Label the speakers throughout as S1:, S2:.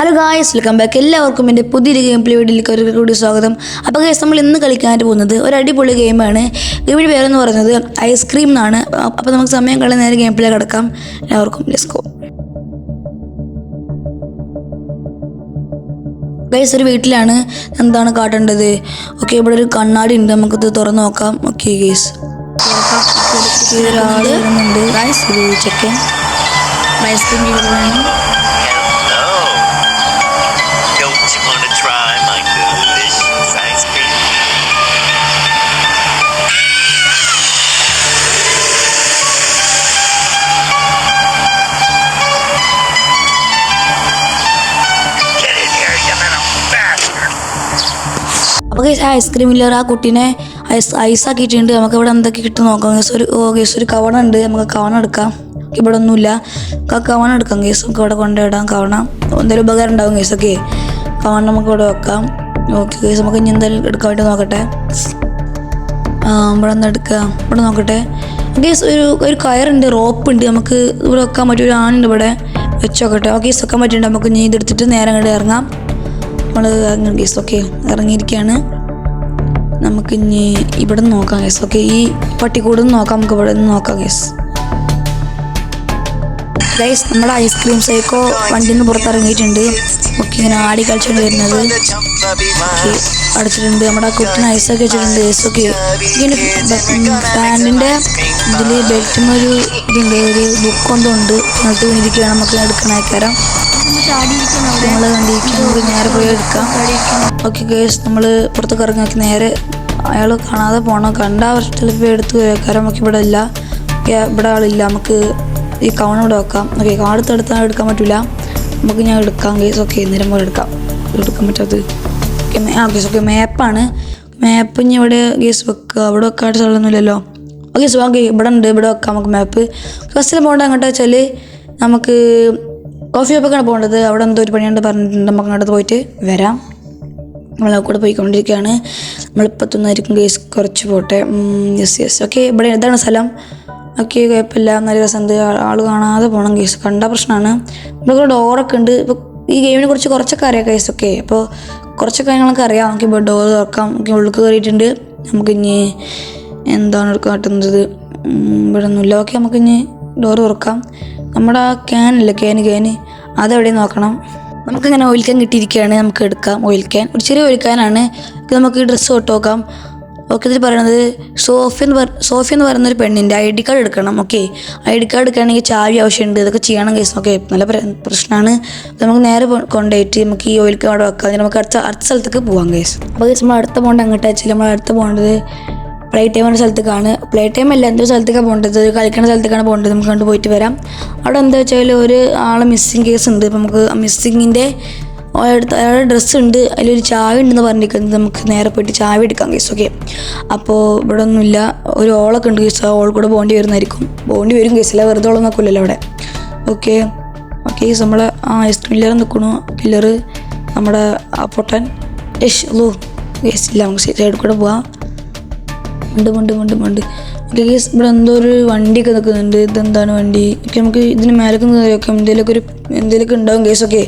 S1: Hello guys welcome back എല്ലാവർക്കും എന്റെ പുതിയൊരു ഗെയിം പ്ലേ വീഡിയോയിലേക്ക് ഒരു കൂടി സ്വാഗതം. അപ്പോൾ ഗൈസ് നമ്മൾ ഇന്ന് കളിക്കാനായിട്ട് പോകുന്നത് ഒരു അടിപൊളി ഗെയിമാണ് ഗെയിമിന്റെ പേരെന്ന് പറയുന്നത് ഐസ്ക്രീം എന്നാണ്. അപ്പോൾ നമുക്ക് സമയം കളി നേരെ ഗെയിം പ്ലേ കിടക്കാം. എല്ലാവർക്കും ലെസ്കോ ഗൈസ് ഒരു വീട്ടിലാണ് എന്താണ് കാട്ടേണ്ടത്? ഓക്കെ ഇവിടെ ഒരു കണ്ണാടി ഉണ്ട്. നമുക്കിത് തുറന്ന് നോക്കാം. ഓക്കെ ഗൈസ് ഒരാൾ വരുന്നുണ്ട് ഗൈസ് ഒരു ചെക്കൻ ഐസ്ക്രീം ഗൈസ് ഐസ്ക്രീം ഐസ്ക്രീമില്ലർ ആ കുട്ടീനെ ഐസ് ഐസാക്കിയിട്ടുണ്ട് നമുക്ക് ഇവിടെ എന്തൊക്കെ കിട്ടും നോക്കാം. ഗൈസ് ഒരു ഓ ഗൈസ് ഒരു കവണ ഉണ്ട്. നമുക്ക് കവണ എടുക്കാം. ഇവിടെ ഒന്നുമില്ല. കവണ എടുക്കാം ഗൈസ് നമുക്ക് ഇവിടെ കൊണ്ടുവിടാം കവണ. എന്തെങ്കിലും ഉപകാരം ഉണ്ടാവും ഗൈസ് ഓക്കെ കവണ നമുക്ക് ഇവിടെ വെക്കാം. ഓക്കെ ഗൈസ് നമുക്ക് ഇനി എന്തായാലും എടുക്കാൻ വേണ്ടി നോക്കട്ടെ. ആ ഇവിടെ ഒന്ന് എടുക്കാം. ഇവിടെ നോക്കട്ടെ. ഗൈസ് ഒരു ഒരു കയറുണ്ട് റോപ്പ് ഉണ്ട് നമുക്ക് ഇവിടെ വെക്കാൻ പറ്റിയ ഒരു ആണുണ്ട് ഇവിടെ. വെച്ച് നോക്കട്ടെ. ഓക്കെ വെക്കാൻ പറ്റുന്നുണ്ട് നമുക്ക് ഇനി ഇതെടുത്തിട്ട് നേരെ അങ്ങോട്ട് ഇറങ്ങാം. നമ്മൾ ഇറങ്ങി ഗൈസ് ഓക്കെ ഇറങ്ങിയിരിക്കുകയാണ്. നമുക്ക് ഇനി ഇവിടെ നിന്ന് നോക്കാം ഗസ് ഓക്കെ ഈ പട്ടിക്കൂട് നോക്കാം നമുക്ക് ഇവിടെ നിന്ന് നോക്കാം ഗസ് ഗൈസ് നമ്മുടെ ഐസ്ക്രീം സൈക്കോ വണ്ടിയിൽ നിന്ന് പുറത്തിറങ്ങിയിട്ടുണ്ട്. ഓക്കെ ഇങ്ങനെ ആടി കളിച്ചുകൊണ്ട് വരുന്നത്. അടച്ചിട്ടുണ്ട്. നമ്മുടെ കുട്ടിനെ ഐസൊക്കെ വെച്ചിട്ടുണ്ട് ഐസ് ഒക്കെ ഇങ്ങനെ പാന്റിന്റെ ഇതിൽ ബെൽറ്റിന് ഒരു ഇതുണ്ട് ഒരു ബുക്ക് എന്തോ ഉണ്ട്. എന്നിട്ട് ഇരിക്കുകയാണ്. നമുക്ക് എടുക്കണേക്കാരം നമ്മൾ നമുക്ക് നേരെ പോയി എടുക്കാം. ഓക്കെ ഗേസ് നമ്മൾ പുറത്തേക്ക് ഇറങ്ങാക്കി നേരെ അയാൾ കാണാതെ പോകണം കണ്ട വർഷത്തിൽ ഇപ്പോൾ എടുത്ത് വരേക്കാരം നമുക്ക് ഇവിടെ ഇല്ല. ഓക്കെ ഇവിടെ ആളില്ല. നമുക്ക് ഈ കവൺ ഇവിടെ വെക്കാം. ഓക്കെ കാർഡ് എടുത്താൽ എടുക്കാൻ പറ്റില്ല നമുക്ക് ഞാൻ എടുക്കാം ഗേസ് ഓക്കെ നേരം പോലെ എടുക്കാം. എടുക്കാൻ പറ്റാത്തത്. ഓക്കെ ആ ഗേസ് ഓക്കെ മാപ്പാണ് മാപ്പ് ഇനി ഇവിടെ ഗേസ് വെക്കുക അവിടെ വെക്കാട്ട് സ്ഥലമൊന്നുമില്ലല്ലോ. ഓക്കെ സോ ഓക്കെ ഇവിടെ ഉണ്ട്. ഇവിടെ വെക്കാം നമുക്ക് മാപ്പ് ഫസ്റ്റിൽ പോകേണ്ടത് അങ്ങോട്ട് വെച്ചാൽ നമുക്ക് കോഫി ഷോപ്പൊക്കെയാണ് പോകേണ്ടത്. അവിടെ എന്തോ ഒരു പണിയുണ്ട് പറഞ്ഞിട്ടുണ്ട്. നമുക്ക് അങ്ങോട്ട് പോയിട്ട് വരാം. നമ്മൾ കൂടെ പോയിക്കൊണ്ടിരിക്കുകയാണ്. നമ്മളിപ്പോൾ എത്തുന്നതായിരിക്കും കേസ് കുറച്ച് പോട്ടെ. യെസ് യെസ് ഓക്കെ ഇവിടെ എന്താണ് സ്ഥലം? ഓക്കെ കുഴപ്പമില്ല. നല്ല രസമുണ്ട് ആൾ കാണാതെ പോകണം കേസ് കണ്ട പ്രശ്നമാണ്. ഇവിടെ ഡോറൊക്കെ ഉണ്ട്. ഇപ്പോൾ ഈ ഗെയിമിനെ കുറിച്ച് കുറച്ചൊക്കെ അറിയാം കേസ് ഓക്കെ അപ്പോൾ കുറച്ച് കാര്യങ്ങളൊക്കെ അറിയാം. നമുക്ക് ഇപ്പോൾ ഡോർ തുറക്കാം. നമുക്ക് ഉള്ളിൽ കയറിയിട്ടുണ്ട് നമുക്ക് എന്താണ് കാട്ടുന്നത്? ഇവിടെ ഒന്നുമില്ല. ഓക്കെ നമുക്ക് ഡോർ തുറക്കാം. നമ്മുടെ ആ ക്യാനില്ല ക്യാന് ക്യാന് അതെവിടെ നോക്കണം? നമുക്കിങ്ങനെ ഓയിൽ ക്യാൻ കിട്ടിയിരിക്കുകയാണ് നമുക്ക് എടുക്കാം ഓയിൽ ക്യാൻ ഒരു ചെറിയ ഓയിൽ ക്യാനാണ് ഇത് നമുക്ക് ഡ്രസ്സ് തൊട്ട് നോക്കാം. ഓക്കെ ഇതിൽ പറയണത് സോഫി എന്ന് പറ സോഫി എന്ന് പറയുന്ന ഒരു പെണ്ണിന്റെ ഐ ഡി കാർഡ് എടുക്കണം. ഓക്കെ ഐ ഡി കാർഡ് എടുക്കുകയാണെങ്കിൽ ചാവി ആവശ്യമുണ്ട്. ഇതൊക്കെ ചെയ്യണം കേസ് ഓക്കെ നല്ല പ്ര- പ്രശ്നമാണ്. നമുക്ക് നേരെ കൊണ്ടുപോയിട്ട് നമുക്ക് ഈ ഓയിൽ ക്യാൻ അവിടെ വെക്കാം. നമുക്ക് അടുത്ത അടുത്ത സ്ഥലത്തേക്ക് പോകാം കേസ് അപ്പോൾ കേസ് നമ്മൾ അടുത്ത പോകേണ്ട അങ്ങോട്ട് വെച്ചാൽ നമ്മൾ അടുത്ത പോകേണ്ടത് പ്ലേ ടൈം എന്ന സ്ഥലത്തേക്കാണ്. പ്ലേ ടൈം അല്ല എന്തോ സ്ഥലത്തേക്കാണ് പോകേണ്ടത് ഒരു കളിക്കുന്ന സ്ഥലത്തേക്കാണ് പോകേണ്ടത് നമുക്ക് കണ്ട് പോയിട്ട് വരാം. അവിടെ എന്താ വെച്ചാൽ ഒരു ആളെ മിസ്സിങ് കേസ് ഉണ്ട്. ഇപ്പം നമുക്ക് മിസ്സിങ്ങിന്റെ അയാളുടെ അയാളുടെ ഡ്രസ്സ് ഉണ്ട്. അതിലൊരു ചായ ഉണ്ടെന്ന് പറഞ്ഞിരിക്കുന്നത് നമുക്ക് നേരെ പോയിട്ട് ചായ എടുക്കാം കേസ് ഓക്കെ അപ്പോൾ ഇവിടെ ഒന്നുമില്ല. ഒരു ഓളൊക്കെ ഉണ്ട് കേസ് ആ ഓൾ കൂടെ പോകേണ്ടി വരുന്നതായിരിക്കും. പോകേണ്ടി വരും കേസില്ല വെറുതെ ഓളം നോക്കില്ലല്ലോ അവിടെ. ഓക്കെ ഓക്കെ നമ്മളെ ആ കില്ലർ നിൽക്കണു. കില്ലർ നമ്മുടെ ആ പൊട്ടൻ യശ് ലോ കേസ് ഇല്ല നമുക്ക് സൈഡിൽ കൂടെ പോവാം. ഉണ്ട് ഉണ്ട് ഉണ്ട് ഉണ്ട്. ഓക്കെ ഗേസ് ഇവിടെ എന്തോ ഒരു വണ്ടിയൊക്കെ നിൽക്കുന്നുണ്ട്. ഇതെന്താണ് വണ്ടി? ഓക്കെ നമുക്ക് ഇതിന് മേലൊക്കെ വെക്കാം എന്തെങ്കിലുമൊക്കെ ഒരു എന്തെങ്കിലുമൊക്കെ ഉണ്ടാവും ഗേസ് ഓക്കെ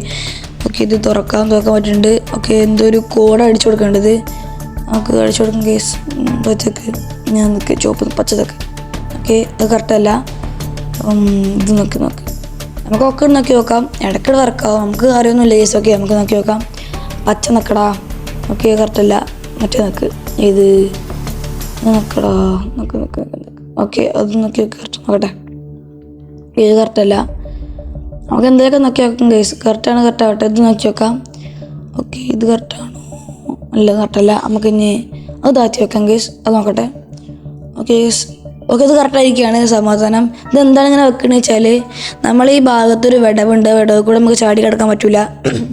S1: ഓക്കെ ഇത് തുറക്കാൻ തുറക്കാൻ പറ്റുന്നുണ്ട്. ഓക്കെ എന്തോ ഒരു കോഡ് അടിച്ചു കൊടുക്കേണ്ടത്. നമുക്ക് അടിച്ചു കൊടുക്കും കേസ് പച്ചക്ക്. ഞാൻ നിൽക്ക് ചുവപ്പ് പച്ചതൊക്കെ. ഓക്കെ ഇത് കറക്റ്റല്ല ഇത് നോക്കി നോക്കി. നമുക്ക് ഒക്കെ നോക്കി നോക്കാം. ഇടയ്ക്കിടെ വർക്കാവും നമുക്ക് അറിയൊന്നുമില്ല കേസ് ഓക്കെ നമുക്ക് നോക്കി നോക്കാം. പച്ച നിൽക്കടാ ഓക്കെ കറക്റ്റല്ല മറ്റേ നിൽക്ക് ഇത് നോക്കടാ നോക്ക് നോക്ക് ഓക്കെ അത് നോക്കി കറക്റ്റ് നോക്കട്ടെ. ഇത് കറക്റ്റല്ല നമുക്ക് എന്തെങ്കിലുമൊക്കെ നോക്കി നോക്കാം ഗൈസ് കറക്റ്റാണ് കറക്റ്റ് ആവട്ടെ. ഇത് നോക്കി നോക്കാം ഓക്കെ ഇത് കറക്റ്റാണോ അല്ല കറക്റ്റല്ല നമുക്ക് ഇനി അത് താഴ്ത്തി വെക്കാം ഗൈസ് അത് നോക്കട്ടെ. ഓക്കെ ഗൈസ് ഓക്കെ ഇത് കറക്റ്റായിരിക്കുകയാണ് സമാധാനം. ഇത് എന്താണ് ഇങ്ങനെ വെക്കണമെന്ന് വെച്ചാൽ നമ്മൾ ഈ ഭാഗത്തൊരു വിടവുണ്ട്. വിടവ് കൂടെ നമുക്ക് ചാടി കിടക്കാൻ പറ്റില്ല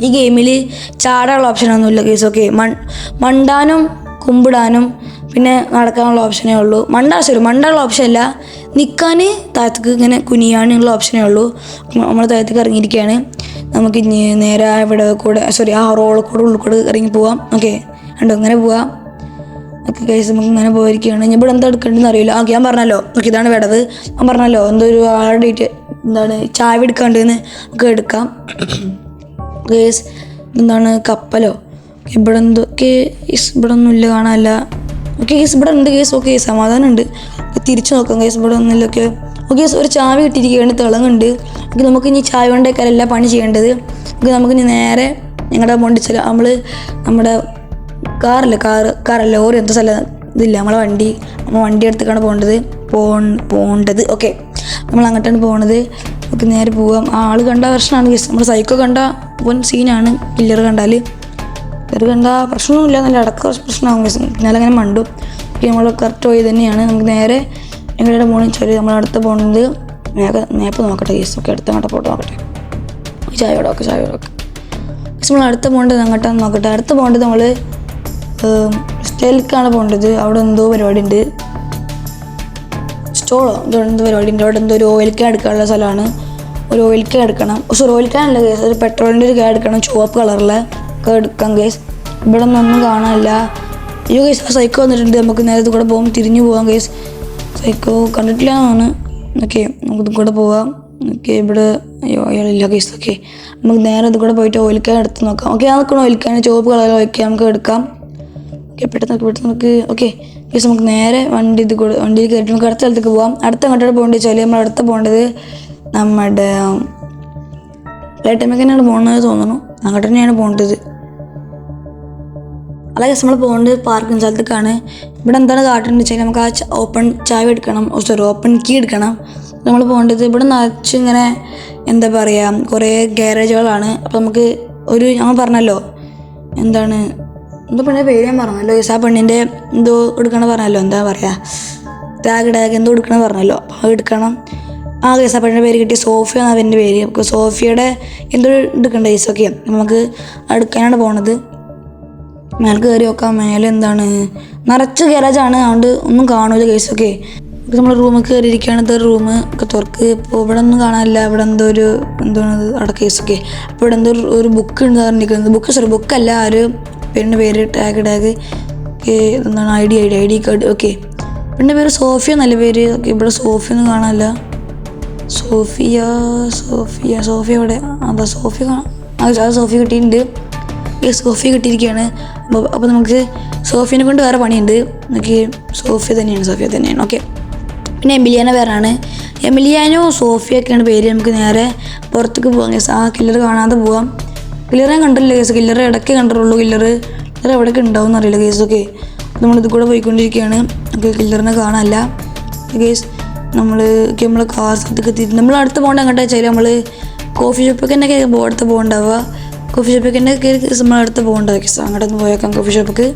S1: ഈ ഗെയിമിൽ ചാടാനുള്ള ഓപ്ഷനൊന്നുമില്ല കേസ് ഓക്കെ മൺ മണ്ടാനും കുമ്പിടാനും പിന്നെ നടക്കാനുള്ള ഓപ്ഷനേ ഉള്ളൂ. മണ്ടാ മണ്ടുള്ള ഓപ്ഷൻ അല്ല. നിൽക്കാൻ താഴത്തേക്ക് ഇങ്ങനെ കുനിയാനുള്ള ഓപ്ഷനേ ഉള്ളൂ. നമ്മൾ താഴത്തേക്ക് ഇറങ്ങിയിരിക്കുകയാണ് നമുക്ക് നേരെ ഇവിടെ വിടവ് കൂടെ സോറി ആ റോളിൽ കൂടെ ഉള്ളിൽ കൂടെ ഇറങ്ങി പോവാം. ഓക്കെ ഉണ്ടോ ഇങ്ങനെ പോവാം. ഓക്കെ കേസ് നമുക്ക് ഇങ്ങനെ പോയിരിക്കുകയാണ് ഞാൻ ഇവിടെ എന്താ എടുക്കേണ്ടതെന്ന് അറിയില്ല. ഓക്കെ ഞാൻ പറഞ്ഞല്ലോ. ഓക്കെ ഇതാണ് വേണ്ടത്. ഞാൻ പറഞ്ഞല്ലോ എന്തോ ഒരു ആളുടെ എന്താണ് ചായ എടുക്കാണ്ടെന്ന്. നമുക്ക് എടുക്കാം. കേസ് എന്താണ് കപ്പലോ? ഇവിടെ എന്തൊക്കെ കേസ് ഇവിടെ ഒന്നും ഇല്ല കാണാനല്ല. ഓക്കെ കേസ് ഇവിടെ ഉണ്ട് കേസ് ഓക്കെ സമാധാനം ഉണ്ട്. തിരിച്ചു നോക്കാം കേസ് ഇവിടെ ഒന്നുമില്ല. ഓക്കെ ഓക്കെ ഒരു ചാവി കിട്ടിയിരിക്കുകയാണ് തിളങ്ങുണ്ട് ഓക്കെ നമുക്ക് ഇനി ചായ കൊണ്ടേക്കാരല്ല പണി ചെയ്യേണ്ടത്. ഓക്കെ നമുക്ക് ഇനി നേരെ ഞങ്ങളുടെ പോണ്ടിച്ചില്ല നമ്മൾ നമ്മുടെ കാറല്ല കാറ് കാറല്ല ലോറി എന്താ സ്ഥലം ഇതില്ല നമ്മളെ വണ്ടി നമ്മൾ വണ്ടി എടുത്തേക്കാണ് പോകേണ്ടത്. പോ പോകേണ്ടത്. ഓക്കെ നമ്മൾ അങ്ങോട്ടാണ് പോകണത്. നമുക്ക് നേരെ പോവാം. ആൾ കണ്ട പ്രശ്നമാണ് കേസ് നമ്മൾ സൈക്കോ കണ്ട പോൻ സീനാണ് കില്ലർ കണ്ടാൽ കില്ലർ കണ്ട പ്രശ്നമൊന്നുമില്ല നല്ല അടക്ക കുറച്ച് പ്രശ്നമാകും ഗസ് എന്നാലും അങ്ങനെ മണ്ടും. നമ്മൾ കറക്റ്റ് പോയി തന്നെയാണ്. നമുക്ക് നേരെ ഞങ്ങളുടെ മോണിങ് ചൊല്ലി നമ്മൾ അടുത്ത് പോകുന്നത് മേഘ മേപ്പ് നോക്കട്ടെ കേസ് ഒക്കെ അടുത്ത അങ്ങോട്ട് പോട്ട് നോക്കട്ടെ. ചായയോടെ ഒക്കെ ചായയോടെ ഒക്കെ. പക്ഷെ നമ്മൾ അടുത്ത പോകേണ്ടത് അങ്ങോട്ടാന്ന് നോക്കട്ടെ. അടുത്ത് പോകേണ്ടത് നമ്മൾ സ്റ്റേലിലേക്കാണ് പോകേണ്ടത് അവിടെ എന്തോ പരിപാടി ഉണ്ട് സ്റ്റോളോ എന്തോ എന്തോ പരിപാടി ഉണ്ട് അവിടെ എന്തോ ഒരു ഓയിൽ ക്യാൻ എടുക്കാനുള്ള സ്ഥലമാണ്. ഒരു ഓയിൽ ക്യാൻ എടുക്കണം. പക്ഷെ ഓയിൽ ക്യാൻ അല്ല കേസ് ഒരു പെട്രോളിന്റെ ഒരു ക്യാൻ എടുക്കണം. ചുവപ്പ് കളറിലെ ഒക്കെ എടുക്കാം കേസ് ഇവിടെ ഒന്നും കാണാനില്ല. അയ്യോ കേസ് സൈക്കോ വന്നിട്ടുണ്ട്. നമുക്ക് നേരത്തെ കൂടെ പോകും. തിരിഞ്ഞു പോകാം കേസ് സൈക്കോ കണ്ടിട്ടില്ല എന്നാണ് ഓക്കെ നമുക്ക് കൂടെ പോവാം. ഓക്കെ ഇവിടെ അയ്യോ അയാളില്ല കേസ് ഓക്കെ നമുക്ക് നേരെ ഇത് കൂടെ പോയിട്ട് ഓയിൽക്കാൻ എടുത്ത് നോക്കാം. ഓക്കെ അതൊക്കെ നിൽക്കണം ഓയിൽ ക്യാൻ ചുവപ്പ് കളർ ഓയിൽ നമുക്ക് എടുക്കാം. ഓക്കെ പെട്ടെന്ന് പെട്ടെന്ന് നമുക്ക് ഓക്കെ ഗൈസ് നമുക്ക് നേരെ വണ്ടി ഇത് കൂടെ വണ്ടിയിൽ കയറ്റി നമുക്ക് അടുത്ത സ്ഥലത്തേക്ക് പോവാം. അടുത്ത അങ്ങോട്ടാണ് പോകേണ്ടത് വെച്ചാൽ നമ്മൾ അടുത്ത പോകേണ്ടത് നമ്മുടെ ലേട്ടമ്മക്കനാണ് പോകുന്നത് തോന്നുന്നു. അങ്ങോട്ട് തന്നെയാണ് പോകേണ്ടത്. അല്ല നമ്മൾ പോകേണ്ടത് പാർക്കിംഗ് സ്ഥലത്തേക്കാണ്. ഇവിടെ എന്താണ് കാട്ടുന്നത് വെച്ചാൽ നമുക്ക് ആ ഓപ്പൺ ചായ എടുക്കണം. സോറി ഓപ്പൺ കീ എടുക്കണം. നമ്മൾ പോകേണ്ടത് ഇവിടെ നിറച്ച് ഇങ്ങനെ എന്താ പറയുക കുറേ ഗാരേജുകളാണ് അപ്പോൾ നമുക്ക് ഒരു ഞങ്ങൾ പറഞ്ഞല്ലോ എന്താണ് എന്തോ പെണ്ണിന്റെ പേര് ഞാൻ പറഞ്ഞല്ലോ ഈസാ പെണ്ണിന്റെ എന്തോ എടുക്കണം പറഞ്ഞല്ലോ എന്താ പറയുക ടാഗ് ടാഗ് എന്തോ എടുക്കണം പറഞ്ഞല്ലോ. അപ്പോൾ എടുക്കണം. ആ ഗസ് ആ പെണ്ണിന്റെ പേര് കിട്ടിയ സോഫിയ എന്നാണ് അവന്റെ പേര്. സോഫിയയുടെ എന്തോ എടുക്കണ്ട ഗസ് ഓക്കെ നമുക്ക് എടുക്കാനാണ് പോണത്. മേലെ കയറി നോക്കാം മേലെ എന്താണ്? നിറച്ച് ഗാരേജാണ്. അതുകൊണ്ട് ഒന്നും കാണൂല കേസ് ഒക്കെ നമ്മൾ റൂമിൽ കയറിയിരിക്കുകയാണ്. ഇത് റൂം ഒക്കെ തുറക്ക്. ഇപ്പോൾ ഇവിടെ ഒന്നും കാണാനില്ല. ഇവിടെ എന്തോ ഒരു എന്താണ് അവിടെ കേസൊക്കെ. അപ്പോൾ ഇവിടെ എന്തോ ഒരു- ബുക്ക് ഉണ്ട് പറഞ്ഞിരിക്കുന്നത്. ബുക്ക് സോറി ബുക്കല്ല ആ ഒരു പെണ്ണിന്റെ പേര് ടാഗ് ടാഗ് എന്താണ്? I D I D I D card okay പെണ്ണിന്റെ പേര് സോഫിയ നല്ല പേര്? ഓക്കെ ഇവിടെ സോഫിയ ഒന്നും കാണാനില്ല. സോഫിയ സോഫിയ സോഫിയ ഇവിടെ അതാ സോഫിയ കാണാം. ആ സോഫിയ കിട്ടിയിട്ടുണ്ട്. സോഫി കിട്ടിയിരിക്കുകയാണ്. അപ്പോൾ അപ്പോൾ നമുക്ക് സോഫിയനെ കൊണ്ട് വേറെ പണിയുണ്ട്. നമുക്ക് സോഫിയ തന്നെയാണ് സോഫിയ തന്നെയാണ്. ഓക്കെ പിന്നെ എമിലിയാന വേറാണ് എമിലിയാനോ സോഫിയൊക്കെയാണ് പേര്. നമുക്ക് നേരെ പുറത്തേക്ക് പോകാം കേസ് ആ കില്ലർ കാണാതെ പോവാം. കില്ലറെ കണ്ടില്ല കേസ് കില്ലർ ഇടയ്ക്ക് കണ്ടിട്ടുള്ളൂ. കില്ലർ കില്ലർ എവിടെയൊക്കെ ഉണ്ടാവും എന്നറിയില്ല കേസൊക്കെ നമ്മളിത് കൂടെ പോയിക്കൊണ്ടിരിക്കുകയാണ്. നമുക്ക് കില്ലറിനെ കാണാനല്ല. ഗേസ് നമ്മൾ നമ്മൾ കാർ സ്ഥലത്തേക്ക് എത്തി നമ്മൾ അടുത്ത് പോകേണ്ട എങ്ങോട്ടാ വെച്ചാൽ നമ്മൾ കോഫി ഷോപ്പൊക്കെ തന്നെ അടുത്ത് പോകണ്ടാവുക. കോഫി ഷോപ്പിന്റെ കയറി നമ്മൾ അടുത്ത് പോകേണ്ടത് അങ്ങോട്ട് അങ്ങോട്ടൊന്ന് പോയേക്കാം coffee ഷോപ്പിക്ക്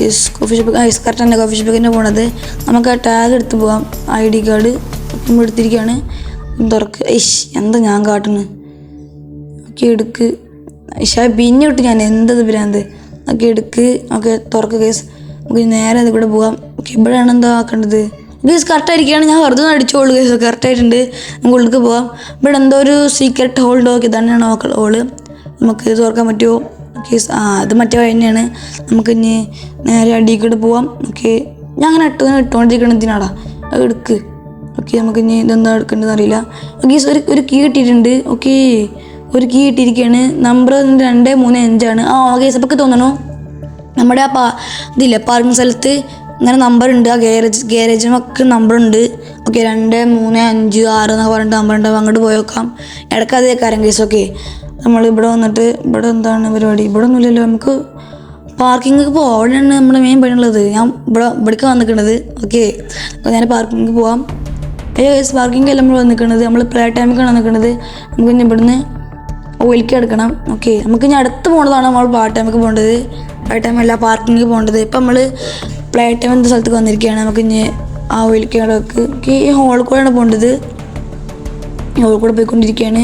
S1: yes coffee shop is correct തന്നെ കോഫി ഷോപ്പിൽ തന്നെ പോണത്? നമുക്ക് ആ ടാഗ് എടുത്ത് പോകാം ഐ ഡി കാർഡ് നമ്മൾ എടുത്തിരിക്കുകയാണ് തുറക്ക്. ഐഷ് എന്താ ഞാൻ കാട്ടുന്നു ഓക്കെ എടുക്ക്. ഐഷാ പിന്നെ വിട്ട് ഞാൻ എന്തത് ഭ്രാന്ത്? ഓക്കെ എടുക്ക് ഓക്കെ തുറക്ക് കേസ് നമുക്ക് നേരെ അത് കൂടെ പോകാം ഓക്കെ ഇവിടെയാണ് എന്താ ആക്കേണ്ടത്? കേസ് കറക്റ്റ് ആയിരിക്കുകയാണ്. ഞാൻ വെറുതെ അടിച്ചോളൂ ഗൈസ് കറക്റ്റ് ആയിട്ടുണ്ട്. നമുക്ക് ഉള്ളിലേക്ക് പോവാം. ഇവിടെ എന്തോ ഒരു സീക്രട്ട് ഹോൾഡ് ഓക്കെ ഇതാണ് നോക്കൾ ഹോൾ നമുക്ക് ഇത് തുറക്കാൻ പറ്റുമോ? കേസ് ആ അത് മറ്റേ വഴി തന്നെയാണ്. നമുക്ക് ഇനി നേരെ അടിയിൽ കൂടെ പോവാം. ഓക്കെ ഞാൻ അങ്ങനെ ഇട്ടു ഇട്ടുകൊണ്ടിരിക്കണം എന്തിനാടാ? അത് എടുക്ക്. ഓക്കെ നമുക്ക് ഇനി ഇതെന്താ എടുക്കേണ്ടതെന്ന് അറിയില്ല. ഓക്കെ ഒരു ഒരു കീ കിട്ടിയിട്ടുണ്ട്. ഓക്കെ ഒരു കീ കിട്ടിയിരിക്കുകയാണ്. നമ്പർ രണ്ട് മൂന്ന് അഞ്ചാണ്. ആ ഓക്കെ അപ്പോൾ തോന്നണോ? നമ്മുടെ ആ പാ ഇതില്ല പാർക്കിംഗ് സ്ഥലത്ത് ഇങ്ങനെ നമ്പർ ഉണ്ട്. ആ ഗാരേജ് ഗാരേജിനൊക്കെ നമ്പർ ഉണ്ട്. ഓക്കെ രണ്ട് മൂന്ന് അഞ്ച് ആറ് എന്നൊക്കെ പറഞ്ഞിട്ട് നമ്പർ അങ്ങോട്ട് പോയി നോക്കാം. ഇടയ്ക്ക് അതേ കാര്യം കേസൊക്കെ നമ്മൾ ഇവിടെ വന്നിട്ട് ഇവിടെ എന്താണ് പരിപാടി? ഇവിടെ ഒന്നുമില്ലല്ലോ നമുക്ക് പാർക്കിങ്ങിൽ പോവാം. അവിടെയാണ് നമ്മുടെ മെയിൻ പണിയുള്ളത് ഞാൻ ഇവിടെ ഇവിടേക്ക് വന്നിരിക്കുന്നത് ഓക്കെ അപ്പോൾ ഞാൻ പാർക്കിങ്ങിൽ പോവാം. അയ്യോ കേസ് അല്ല നമ്മൾ വന്നിരിക്കുന്നത് നമ്മൾ പ്ലേ ടൈമിലേക്കാണ് വന്നിരിക്കുന്നത് നമുക്ക് ഇനി ഇവിടുന്ന് ഓയിലേക്ക് എടുക്കണം. ഓക്കെ നമുക്ക് ഇനി അടുത്ത് പോകുന്നതാണ് നമ്മൾ പാർട്ട് ടൈമൊക്കെ പോകേണ്ടത്. പ്ലേ എല്ലാ പാർക്കിങ്ങിൽ പോകേണ്ടത് ഇപ്പം നമ്മൾ പ്ലേ ടൈം എന്ന സ്ഥലത്തേക്ക് വന്നിരിക്കുകയാണ്. നമുക്ക് ഇനി ആ ഓയിലേക്ക് കിടക്ക് ഈ ഹോളിൽ കൂടെയാണ് പോകേണ്ടത് ഹോളിൽ കൂടെ പോയിക്കൊണ്ടിരിക്കുകയാണ്.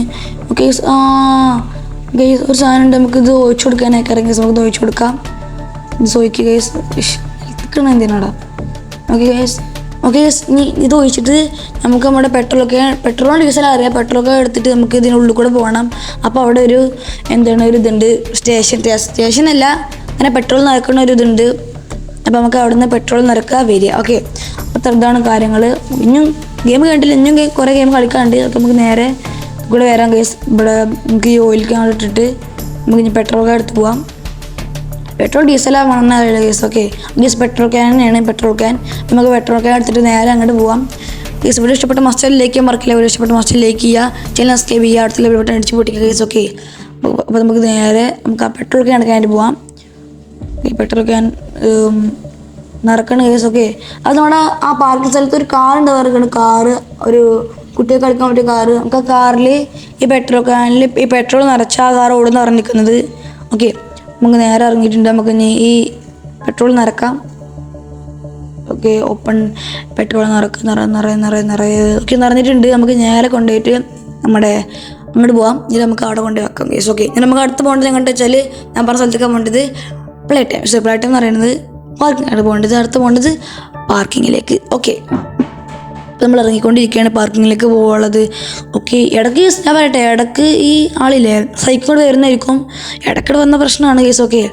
S1: ഓക്കെ ആ ഗൈസ് ഒരു സാധനം ഉണ്ട്. നമുക്ക് ഇത് ഒഴിച്ചു കൊടുക്കാനൊക്കെ ഇറങ്ങി നമുക്ക് ഇത് ഒഴിച്ചു കൊടുക്കാം. ഇത് ചോദിക്കുക ഗൈസ് നിൽക്കണം എന്തിനാടാ? ഓക്കെ ഗൈസ് ഓക്കെ ഗൈസ് ഇനി ഇത് ഒഴിച്ചിട്ട് നമുക്ക് നമ്മുടെ പെട്രോളൊക്കെ പെട്രോൾ ഡീസൽ അറിയാം. പെട്രോളൊക്കെ എടുത്തിട്ട് നമുക്ക് ഇതിനുള്ളിൽ കൂടെ പോകണം. അപ്പോൾ അവിടെ ഒരു എന്താണ് ഒരു ഇതുണ്ട്. സ്റ്റേഷൻ അല്ല അങ്ങനെ പെട്രോൾ നിറക്കുന്ന ഒരു ഇതുണ്ട്. അപ്പോൾ നമുക്ക് അവിടെ നിന്ന് പെട്രോൾ നിറക്കുക വരിക ഓക്കെ അപ്പോൾ ഇതാണ് കാര്യങ്ങൾ ഇനിയും ഗെയിം കണ്ടില്ല. ഇനിയും കുറേ ഗെയിം കളിക്കാണ്ട് അപ്പോൾ നമുക്ക് നേരെ ഇവിടെ വരാം കേസ് ഇവിടെ നമുക്ക് ഈ ഓയിൽ ക്യാൻ ഇട്ടിട്ട് നമുക്ക് ഇനി പെട്രോൾ ക്യാൻ എടുത്ത് പോവാം. പെട്രോൾ ഡീസലാണെന്ന് അറിയില്ല കേസ് ഓക്കെ ഗീസ് പെട്രോൾ ക്യാൻ തന്നെയാണ് പെട്രോൾ ക്യാൻ നമുക്ക് പെട്രോൾ ക്യാൻ എടുത്തിട്ട് നേരെ അങ്ങോട്ട് പോവാം. ഗീസ് ഇവിടെ ഇഷ്ടപ്പെട്ട മസ്റ്ററിലേക്ക് മറക്കില്ല? ഇവിടെ ഇഷ്ടപ്പെട്ട മസ്റ്ററിലേക്ക് ചെയ്യുക. ചില സ്കേപ്പ് ചെയ്യുക. അടുത്തുള്ള ഇവിടെ അടിച്ച് പൊട്ടിക്കുക കേസ് ഓക്കെ അപ്പോൾ നമുക്ക് നേരെ നമുക്ക് ആ പെട്രോൾ ക്യാൻ എടുക്കാനായിട്ട് പോവാം. ഈ പെട്രോൾ ക്യാൻ നിറക്കണ കേസൊക്കെ അത് നമ്മുടെ ആ പാർക്കിംഗ് സ്ഥലത്ത് ഒരു കാർ ഉണ്ട് ഇറക്കണം കാറ് ഒരു കുട്ടിയെ കളിക്കാൻ പറ്റിയ കാറ് നമുക്ക് ആ കാറിൽ ഈ പെട്രോൾ ക്യാനിൽ ഈ പെട്രോൾ നിറച്ച ആ കാർ ഓടുന്ന ഇറങ്ങിക്കുന്നത് ഓക്കെ നമുക്ക് നേരെ ഇറങ്ങിയിട്ടുണ്ട്. നമുക്ക് ഇനി ഈ പെട്രോൾ നിറക്കാം. ഓക്കെ ഓപ്പൺ പെട്രോൾ നിറക്ക് നിറ നിറയെ നിറയെ നിറയെ ഒക്കെ നിറഞ്ഞിട്ടുണ്ട്. നമുക്ക് നേരെ കൊണ്ടുപോയിട്ട് നമ്മുടെ അങ്ങോട്ട് പോവാം. ഇനി നമുക്ക് അവിടെ കൊണ്ടുപോയി വെക്കാം കേസ് ഓക്കെ ഇനി നമുക്ക് അടുത്ത് പോകേണ്ടത് എങ്ങോട്ട് വെച്ചാൽ ഞാൻ പറഞ്ഞ സ്ഥലത്തേക്കാണ് പോകേണ്ടത്. Play time so play time എന്ന് പറയുന്നത് പാർക്കിംഗ് പോകേണ്ടത്. അടുത്ത് പോകേണ്ടത് പാർക്കിങ്ങിലേക്ക്. ഓക്കെ. ഇപ്പം നമ്മൾ ഇറങ്ങിക്കൊണ്ടിരിക്കുകയാണ്. പാർക്കിങ്ങിലേക്ക് പോകുള്ളത് ഓക്കെ. ഇടയ്ക്ക് ഞാൻ പറയട്ടെ ഇടയ്ക്ക് ഈ ആളില്ലേ? സൈക്കിൾ വരുന്നതായിരിക്കും. ഇടയ്ക്കിടെ വന്ന പ്രശ്നമാണ് കേസ്. ഓക്കെ.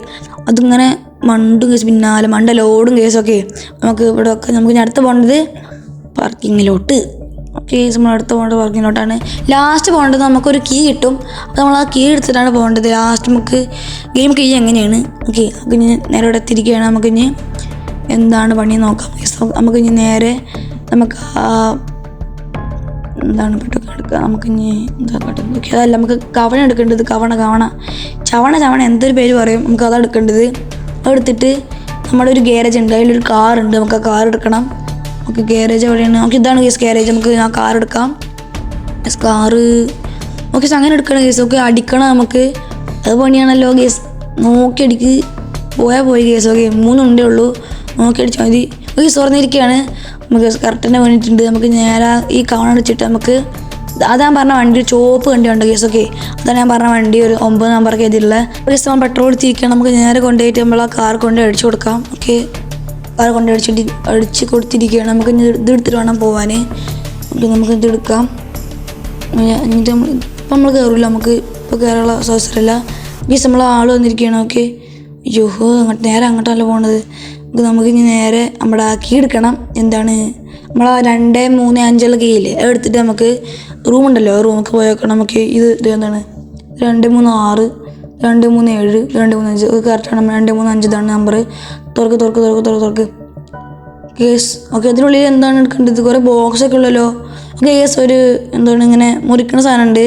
S1: അതിങ്ങനെ മണ്ടും കേസ് പിന്നാലെ മണ്ട ലോഡും കേസൊക്കെ നമുക്ക് ഇവിടെ ഒക്കെ നമുക്ക് ഞാൻ അടുത്ത് പോകേണ്ടത് പാർക്കിങ്ങിലോട്ട്. ഓക്കെ നമ്മൾ അടുത്ത് പോകേണ്ടത് പാർക്കിങ്ങിലോട്ടാണ് ലാസ്റ്റ് പോകേണ്ടത് നമുക്കൊരു കീ കിട്ടും. അപ്പോൾ നമ്മൾ ആ കീ എടുത്തിട്ടാണ് പോകേണ്ടത്. ലാസ്റ്റ് നമുക്ക് ഗെയിം കീ എങ്ങനെയാണ്? ഓക്കെ നമുക്ക് ഇനി നേരെ ഇവിടെ എത്തിയിരിക്കുകയാണ്. നമുക്കിനി എന്താണ് പണി നോക്കാം. നമുക്ക് ഇനി നേരെ നമുക്ക് എന്താണ് പെട്ടൊക്കെ എടുക്കുക നമുക്ക് ഇനി എന്താ പെട്ടെന്ന് ഓക്കെ അതല്ല നമുക്ക് കവണ എടുക്കേണ്ടത് കവണ കവണ. ചവണ ചവണ എന്തൊരു പേര് പറയും? നമുക്ക് അത് എടുക്കേണ്ടത്. അതെടുത്തിട്ട് നമ്മുടെ ഒരു ഗ്യാരേജ് ഉണ്ട്. അതിലൊരു കാർ ഉണ്ട്. നമുക്ക് ആ കാർ എടുക്കണം. നമുക്ക് ഗ്യാരേജ് എവിടെയാണ്? നമുക്ക് ഇതാണ് കേസ് ഗ്യാരേജ് നമുക്ക് ആ കാർ എടുക്കാം. കാറ് ഓക്കെ അങ്ങനെ എടുക്കണം കേസ് ഓക്കെ അടിക്കണം നമുക്ക്. അത് പണിയാണല്ലോ കേസ് നോക്കി അടിക്ക്. പോയാൽ പോയി കേസ് ഓക്കെ മൂന്നുണ്ടേ ഉള്ളൂ. നോക്കി അടിച്ചാൽ മതി. ഓക്കെ തുറന്നിരിക്കുകയാണ് നമുക്ക് കറക്റ്റിനെ വേണ്ടിയിട്ടുണ്ട് നമുക്ക് നേരെ ഈ കവണ അടിച്ചിട്ട് നമുക്ക് അതാ ഞാൻ പറഞ്ഞ വണ്ടി ചോപ്പ് വണ്ടിയുണ്ട് കേസ് ഓക്കെ അതാണ് ഞാൻ പറഞ്ഞ വണ്ടി ഒരു ഒമ്പത് നമ്പറൊക്കെ ഇതിലുള്ള. കേസ് നമ്മൾ പെട്രോൾ എടുത്തിരിക്കുകയാണ്. നമുക്ക് നേരെ കൊണ്ടുപോയിട്ട് നമ്മൾ ആ കാർ കൊണ്ട് അടിച്ചു കൊടുക്കാം. ഓക്കെ കാർ കൊണ്ട് അടിച്ചിട്ട് അടിച്ച് കൊടുത്തിരിക്കുകയാണ്. നമുക്ക് ഇനി ഇത് വേണം പോവാൻ നമുക്ക് ഇത് എടുക്കാം. എന്നിട്ട് നമ്മൾ ഇപ്പം നമ്മൾ കയറില്ല നമുക്ക് ഇപ്പോൾ കയറാനുള്ള അവസരമില്ല. ബീസ് നമ്മൾ ആൾ വന്നിരിക്കുകയാണ്. ഓക്കെ. യോഹോ അങ്ങോട്ട് നേരെ അങ്ങോട്ടല്ല പോണത്. നമുക്ക് നമുക്ക് ഇനി നേരെ നമ്മുടെ ആക്കി എടുക്കണം. എന്താണ്? നമ്മൾ രണ്ട് മൂന്ന് അഞ്ചുള്ള കീയില്ലേ എടുത്തിട്ട് നമുക്ക് റൂമുണ്ടല്ലോ റൂമൊക്കെ പോയേക്കണം നമുക്ക് ഇത് ഇത് എന്താണ്? രണ്ട് മൂന്ന് ആറ്. രണ്ട് മൂന്ന് ഏഴ് രണ്ട് മൂന്ന് അഞ്ച്. കറക്റ്റ് കറക്റ്റാണ് രണ്ട് മൂന്ന് അഞ്ച് ഇതാണ് നമ്പർ തുറക്ക് തുറക്ക് തുറക്ക് തുറക്ക് തുറക്ക്. കേസ് ഓക്കെ അതിനുള്ളിൽ എന്താണ് എടുക്കേണ്ടത്? കുറേ ബോക്സ് ഒക്കെ ഉള്ളല്ലോ. ഓക്കെ കേസ് ഒരു എന്താണ് ഇങ്ങനെ മുറിക്കുന്ന സാധനമുണ്ട്.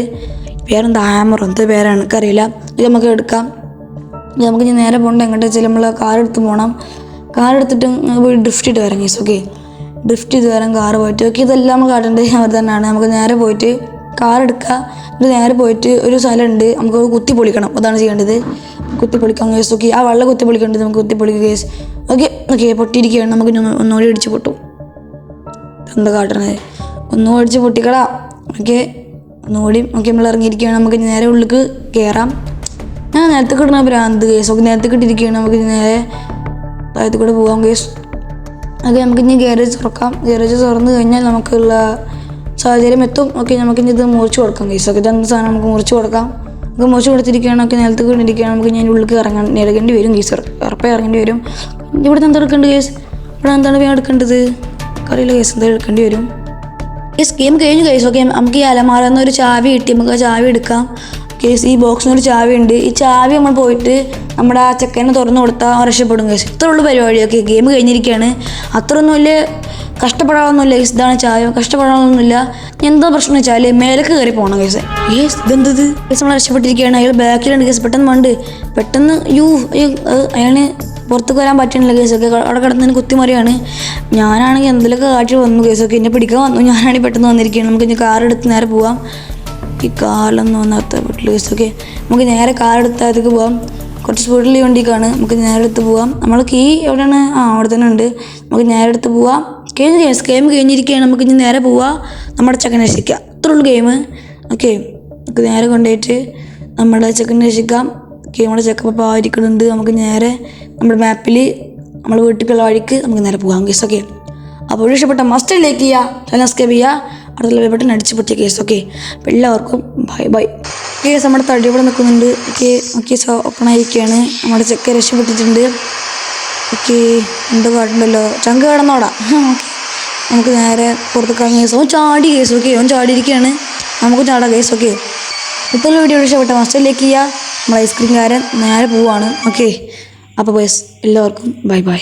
S1: പേരെന്താ? ഹാമർ എന്ത് പേരാണ്. എനിക്കറിയില്ല. ഇത് നമുക്ക് എടുക്കാം. ഇത് നമുക്ക് ഇനി നേരെ പോകേണ്ട. എങ്ങോട്ട് വെച്ചാൽ നമ്മൾ കാർ എടുത്ത് പോകണം കാർ എടുത്തിട്ട് പോയി ഡ്രിഫ്റ്റ് ചെയ്ത് വരാം കേസ് ഓക്കെ ഡ്രിഫ്റ്റ് ചെയ്ത് വരാം കാർ പോയിട്ട്. ഓക്കെ ഇതെല്ലാം നമ്മൾ കാട്ടേണ്ടത് അവർ തന്നെയാണ്. നമുക്ക് നേരെ പോയിട്ട് കാർ എടുക്കുക. എന്നിട്ട് നേരെ പോയിട്ട് ഒരു സ്ഥലമുണ്ട്. നമുക്ക് കുത്തി പൊളിക്കണം. അതാണ് ചെയ്യേണ്ടത്. കുത്തി പൊളിക്കാം കേസ് ഓക്കെ ആ വെള്ളം കുത്തി പൊളിക്കേണ്ടത് നമുക്ക് കുത്തി പൊളിക്കുക കേസ് ഓക്കെ ഓക്കെ പൊട്ടിയിരിക്കുകയാണ്. നമുക്ക് ഒന്ന് ഒന്നുകൂടി അടിച്ച് പൊട്ടും. എന്താ കാട്ടണത് ഒന്നും അടിച്ച് പൊട്ടിക്കടാ ഓക്കെ ഒന്നുകൂടി. ഓക്കെ നമ്മൾ ഇറങ്ങിയിരിക്കുകയാണ്. നമുക്ക് നേരെ ഉള്ളിലേക്ക് കയറാം ഞാൻ നേരത്തെ കിട്ടുന്ന ഭ്രാന്ത് കേസ് ഓക്കെ നേരത്തെ കിട്ടിയിരിക്കുകയാണ്. നമുക്ക് നേരെ താഴത്തിൽ കൂടെ പോകാം കേസ് ഓക്കെ നമുക്ക് ഇനി ഗ്യാരേജ് തുറക്കാം. ഗ്യാരേജ് തുറന്നു കഴിഞ്ഞാൽ നമുക്കുള്ള സാഹചര്യം എത്തും ഓക്കെ നമുക്കിനി ഇത് മുറിച്ച് കൊടുക്കാം കേസ് ഓക്കെ ഇതെന്ത് സാധനം? നമുക്ക് മുറിച്ച് കൊടുക്കാം. നമുക്ക് മുറിച്ച് കൊടുത്തിരിക്കുകയാണ്. ഒക്കെ നിലത്ത് കൊണ്ടിരിക്കുകയാണ് നമുക്ക് ഞാൻ ഉള്ളിൽ ഇറങ്ങാൻ ഇറങ്ങേണ്ടി വരും കേസ് ഉറപ്പായി ഇറങ്ങേണ്ടി വരും. ഇവിടെ എന്താ എടുക്കേണ്ടത് കേസ് ഇവിടെ എന്താണ് വേണം എടുക്കേണ്ടത്? കറിയിലെ കേസ് എന്താ എടുക്കേണ്ടി വരും? ഈ സ്കീം കഴിഞ്ഞു കേസ് ഓക്കെ നമുക്ക് ഈ അലമാറ എന്നൊരു ചാവി കിട്ടി. നമുക്ക് ആ ചാവി എടുക്കാം. കേസ് ഈ ബോക്സിനൊരു ചാവി ഉണ്ട്. ഈ ചാവി നമ്മൾ പോയിട്ട് നമ്മുടെ ആ ചെക്കനെ തുറന്നു കൊടുത്താൽ രക്ഷപ്പെടും കേസ് ഇത്ര ഉള്ളു പരിപാടി ഓക്കെ ഗെയിം കഴിഞ്ഞിരിക്കുകയാണ് അത്രയൊന്നും വലിയ കഷ്ടപ്പെടാനൊന്നുമില്ല കേസ് ഇതാണ് ചായ. കഷ്ടപ്പെടാനൊന്നുമില്ല. എന്താ പ്രശ്നം വെച്ചാൽ മേലേക്ക് കയറി പോകണം കേസ് കേസ് ഇതെന്തത് കേസ് നമ്മൾ രക്ഷപ്പെട്ടിരിക്കുകയാണ്. അയാൾ ബാക്കിലുണ്ട് കേസ് പെട്ടെന്ന് വേണ്ട പെട്ടെന്ന് യൂ അയാൾ പുറത്തേക്ക് വരാൻ പറ്റണില്ല കേസൊക്കെ അവിടെ കിടന്നതിന് കുത്തിമറിയാണ്. ഞാനാണെങ്കിൽ എന്തെങ്കിലുമൊക്കെ കാട്ടി വന്നു കേസൊക്കെ എന്നെ പിടിക്കാൻ വന്നു. ഞാനാണെങ്കിൽ പെട്ടെന്ന് വന്നിരിക്കുകയാണ്. നമുക്ക് ഇനി കാർ എടുത്ത് നേരെ പോവാം. ഈ കാറിലൊന്നും വന്നാത്ത വീട്ടിൽ കേസൊക്കെ നമുക്ക് നേരെ കാർ അതൊക്കെ പോവാം. കുറച്ച് സ്പീഡിൽ വണ്ടിക്കാണ്. നമുക്ക് നേരെ എടുത്ത് പോവാം. നമ്മൾ കീ എവിടെയാണ്? ആ അവിടെ തന്നെ ഉണ്ട്. നമുക്ക് നേരെ എടുത്ത് പോവാം കഴിഞ്ഞ ഗെയിംസ് ഗെയിം കഴിഞ്ഞിരിക്കുകയാണ്. നമുക്ക് ഇനി നേരെ പോവാം. നമ്മുടെ ചെക്കനെ രക്ഷിക്കാം. അത്രേ ഉള്ളൂ ഗെയിം ഓക്കെ നമുക്ക് നേരെ കൊണ്ടുപോയിട്ട് നമ്മുടെ ചെക്കനെ രക്ഷിക്കാം. ഓക്കെ നമ്മുടെ ചെക്കപ്പ് ആയിരിക്കുന്നുണ്ട് നമുക്ക് നേരെ നമ്മുടെ മാപ്പിൽ നമ്മൾ വീട്ടിലേക്കുള്ള വഴിക്ക് നമുക്ക് നേരെ പോകാം കേസ് ഓക്കെ അപ്പോൾ ഇഷ്ടപ്പെട്ട മസ്റ്റ് ലൈക്ക് ചെയ്യുക. സബ്സ്ക്രൈബ് ചെയ്യുക. അടുത്തുള്ള ബട്ടൺ അടിച്ചു പൊട്ടിയ കേസ് ഓക്കെ അപ്പോൾ എല്ലാവർക്കും ബൈ ബൈ കേസ് നമ്മുടെ തടി ഇവിടെ നിൽക്കുന്നുണ്ട്. ഓക്കെ ഓക്കെ സോ ഓപ്പൺ ആയിരിക്കുകയാണ് നമ്മുടെ ചെക്ക രക്ഷപ്പെട്ടിട്ടുണ്ട്. ഓക്കെ എന്ത് കാട്ടുണ്ടല്ലോ. ചങ്ക് കിടന്നോടാ. ഓക്കെ. നമുക്ക് നേരെ പുറത്തേക്ക് ഇറങ്ങിയ കേസ് ഓൻ ചാടി കേസ് ഓക്കെ. ഓൻ ചാടിയിരിക്കുകയാണ് നമുക്ക് ചാടാം ഗൈസ് ഓക്കെ. ഇത്തരം വീഡിയോ ഇഷ്ടപ്പെട്ട മാസ്റ്റർ ലൈക്ക് ചെയ്യുക നമ്മൾ ഐസ്ക്രീംകാരൻ നേരെ പോവാണ്. ഓക്കെ. അപ്പോൾ ഗൈസ് എല്ലാവർക്കും ബൈ ബൈ.